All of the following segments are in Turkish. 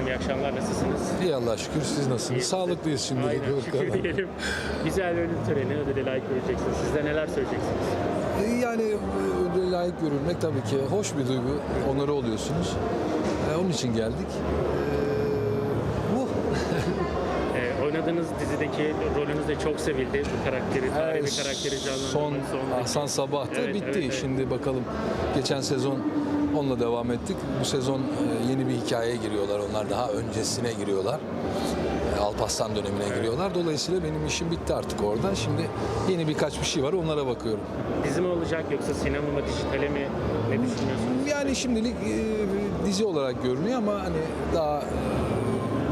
efendim. İyi akşamlar. Nasılsınız? İyi Allah şükür siz nasılsınız? İyi. Sağlıklıyız şimdi. Aynen şükür diyelim. Güzel ödül töreni, ödüle layık göreceksiniz. Siz de neler söyleyeceksiniz? Yani e, ödüle layık görülmek tabii ki hoş bir duygu. Onları oluyorsunuz. E, Onun için geldik. E, Bu. Ee, oynadığınız dizideki rolünüz de çok sevildi. Bu karakteri, tarihi karakteri son canlandırmak Hasan Sabah'tı Evet, bitti. evet, evet. Şimdi bakalım geçen sezon onunla devam ettik. Bu sezon e, yeni bir hikayeye giriyorlar. Onlar daha öncesine giriyorlar. E, Alparslan dönemine giriyorlar. Dolayısıyla benim işim bitti artık orada. Şimdi yeni birkaç bir şey var. Onlara bakıyorum. Dizi mi olacak yoksa sinema mı, dijitale mi? Ne düşünüyorsunuz? Yani şimdilik e, dizi olarak görünüyor ama hani daha e,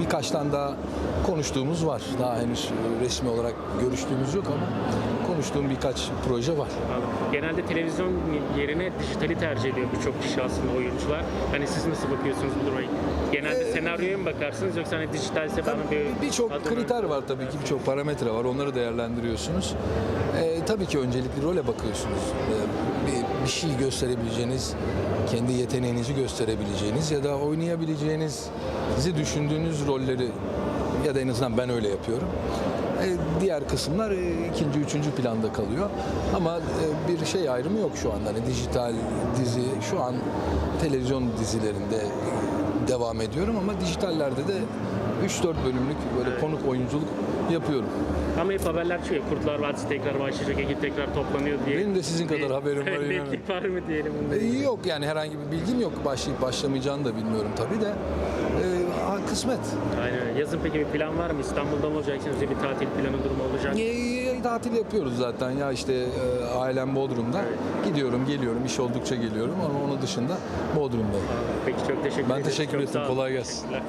birkaç tane daha konuştuğumuz var. Daha henüz resmi olarak görüştüğümüz yok ama konuştuğum birkaç proje var. Genelde televizyon yerine dijitali tercih ediyor birçok kişi aslında oyuncular. Hani siz nasıl bakıyorsunuz bu duruma? Genelde senaryoya mı bakarsınız yoksa hani dijitalse falan bir... Birçok kriter var tabii ki, birçok parametre var. Onları değerlendiriyorsunuz. E, tabii ki öncelikli role bakıyorsunuz. E, bir, bir şey gösterebileceğiniz, kendi yeteneğinizi gösterebileceğiniz ya da oynayabileceğinizi düşündüğünüz rolleri ya da en azından ben öyle yapıyorum. E, diğer kısımlar e, ikinci, üçüncü planda kalıyor. Ama e, bir şey ayrımı yok şu anda. Hani dijital dizi şu an televizyon dizilerinde devam ediyorum ama dijitallerde de 3-4 bölümlük böyle konuk oyunculuk yapıyorum. Ama hep haberler çıkıyor. Kurtlar Vadisi tekrar başlayacak, ekip tekrar toplanıyor diye. Benim de sizin kadar haberim var. Netlik var mı diyelim bunda? E, Yok yani herhangi bir bilgim yok. Başlayıp başlamayacağını da bilmiyorum tabii de. E, ha, kısmet. Aynen. Yazın peki bir plan var mı? İstanbul'da mı olacaksınız? Bir tatil planı durumu olacak. E, tatil yapıyoruz zaten ya işte e, ailem Bodrum'da. Gidiyorum geliyorum iş oldukça geliyorum ama onun dışında Bodrum'da. Peki çok teşekkür Ben ederim. teşekkür Çok ettim. sağ olun. Kolay gelsin. Teşekkürler.